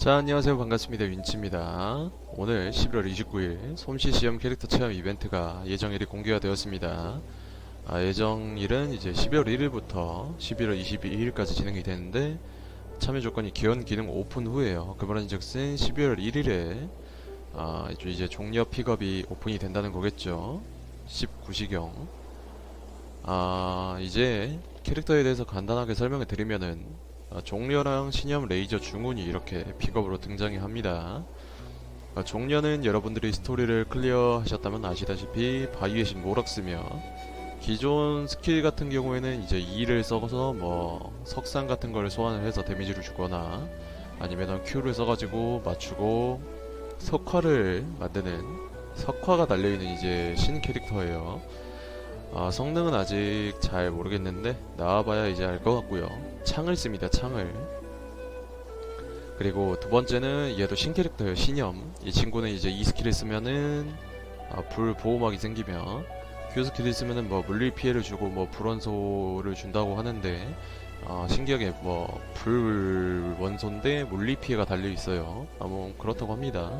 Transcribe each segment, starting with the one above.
자 안녕하세요. 반갑습니다. 윈치입니다. 오늘 11월 29일 솜씨 시험 캐릭터 체험 이벤트가 예정일이 공개가 되었습니다. 아, 예정일은 이제 12월 1일부터 11월 22일까지 진행이 되는데 참여 조건이 기원 기능 오픈 후에요. 그 말은즉슨 12월 1일에 아, 이제 종려 픽업이 오픈이 된다는 거겠죠. 19시경. 아 이제 캐릭터에 대해서 간단하게 설명을 드리면은 아, 종려랑 신념 레이저 중훈이 이렇게 픽업으로 등장이 합니다. 아, 종려는 여러분들이 스토리를 클리어 하셨다면 아시다시피 바위의 신 모럭스며 기존 스킬 같은 경우에는 이제 2를 써서 뭐 석상 같은 걸 소환을 해서 데미지를 주거나 아니면 Q를 써가지고 맞추고 석화를 만드는 석화가 달려있는 이제 신 캐릭터예요. 아, 성능은 아직 잘 모르겠는데 나와봐야 이제 알 것 같고요. 창을 씁니다. 창을. 그리고 두 번째는 얘도 신 캐릭터예요. 신염. 이 친구는 이제 이 스킬을 쓰면은 아, 불 보호막이 생기며 q 스킬을 쓰면은 뭐 물리 피해를 주고 뭐 불원소를 준다고 하는데 아, 신기하게 뭐 불 원소인데 물리 피해가 달려 있어요. 아, 뭐 그렇다고 합니다.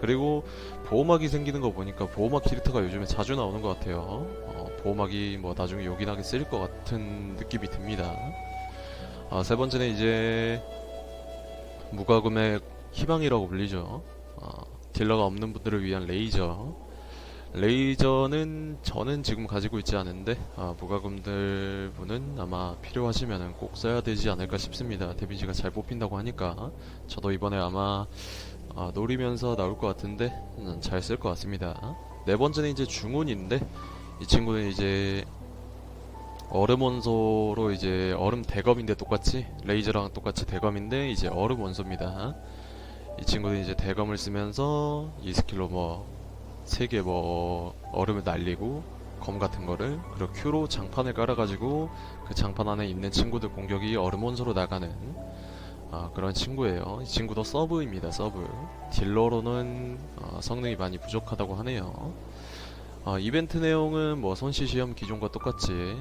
그리고 보호막이 생기는 거 보니까 보호막 캐릭터가 요즘에 자주 나오는 것 같아요. 어, 보호막이 뭐 나중에 요긴하게 쓰일 것 같은 느낌이 듭니다. 아, 세 번째는 이제 무과금의 희망이라고 불리죠. 어, 딜러가 없는 분들을 위한 레이저. 레이저는 저는 지금 가지고 있지 않은데 아, 무과금들 분은 아마 필요하시면 꼭 써야 되지 않을까 싶습니다. 데미지가 잘 뽑힌다고 하니까 저도 이번에 아마 아, 노리면서 나올 것 같은데 잘 쓸 것 같습니다. 네 번째는 이제 중운인데 이 친구는 이제 얼음 원소로 이제 얼음 대검인데 똑같이 레이저랑 똑같이 대검인데 이제 얼음 원소입니다. 이 친구는 이제 대검을 쓰면서 이 스킬로 뭐세개뭐 얼음을 날리고 검 같은 거를 그리고 Q로 장판을 깔아가지고 그 장판 안에 있는 친구들 공격이 얼음 원소로 나가는 아, 그런 친구예요. 이 친구도 서브입니다. 서브. 딜러로는 어, 성능이 많이 부족하다고 하네요. 어, 이벤트 내용은 뭐 손시 시험 기존과 똑같이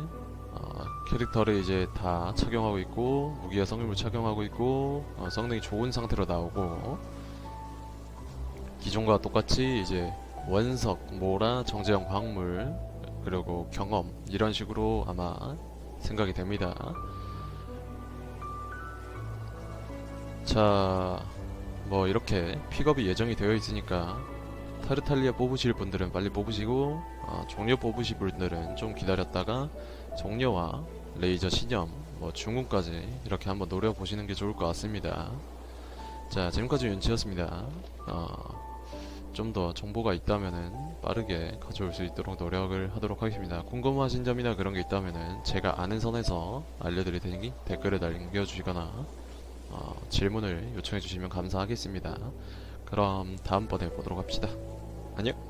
어, 캐릭터를 이제 다 착용하고 있고 무기와 성능을 착용하고 있고 어, 성능이 좋은 상태로 나오고 기존과 똑같이 이제 원석, 모라, 정제형 광물 그리고 경험 이런 식으로 아마 생각이 됩니다. 자, 뭐 이렇게 픽업이 예정이 되어 있으니까 타르탈리아 뽑으실 분들은 빨리 뽑으시고 어, 종려 뽑으실 분들은 좀 기다렸다가 종려와 레이저 신념, 뭐 중군까지 이렇게 한번 노려보시는 게 좋을 것 같습니다. 자, 지금까지 윤치였습니다. 어, 좀 더 정보가 있다면은 빠르게 가져올 수 있도록 노력을 하도록 하겠습니다. 궁금하신 점이나 그런 게 있다면은 제가 아는 선에서 알려드릴 테니 댓글에 남겨주시거나 어, 질문을 요청해 주시면 감사하겠습니다. 그럼 다음번에 보도록 합시다. 안녕!